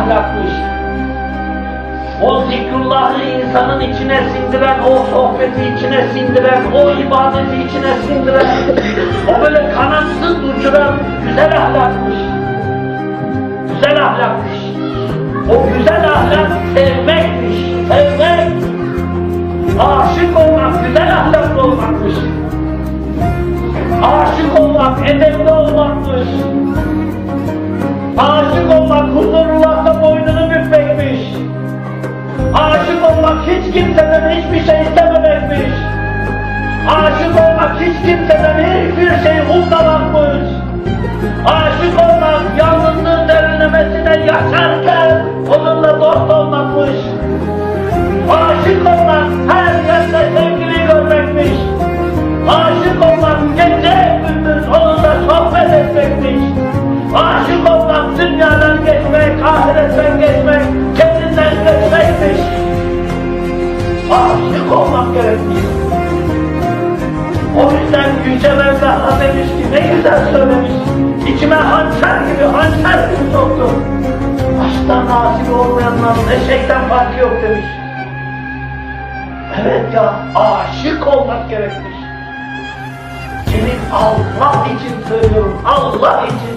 ahlakmış. O zikrullahı insanın içine sindiren, o sohbeti içine sindiren, o ibadeti içine sindiren, o böyle kanatsız uçuran güzel ahlakmış. Güzel ahlakmış. O güzel ahlak sevmekmiş, sevmek. Aşık olmak, güzel ahlaklı olmakmış. Aşık olmak, edepli olmakmış. Olmak hiç kimseden hiçbir şey istememekmiş. Aşık olmak hiç kimseden hiçbir şey ummamakmış. Aşık olmak yalnızlığın derinlemesine yaşarken onunla dost olmakmış. Aşık olmak her yerde sevgili görmekmiş. Aşık olmak gece gündüz onunla sohbet etmekmiş. Aşık olmak dünyadan geçmek, ahiretten Aşık olmak gerekmiş. O yüzden Yüce Mevlana demiş ki ne güzel söylemiş. İçime hançer gibi hançer gibi soktu. Aşktan nasip olmayanların eşekten farkı yok demiş. Evet ya aşık olmak gerekmiş. Senin Allah için söylüyorum Allah için.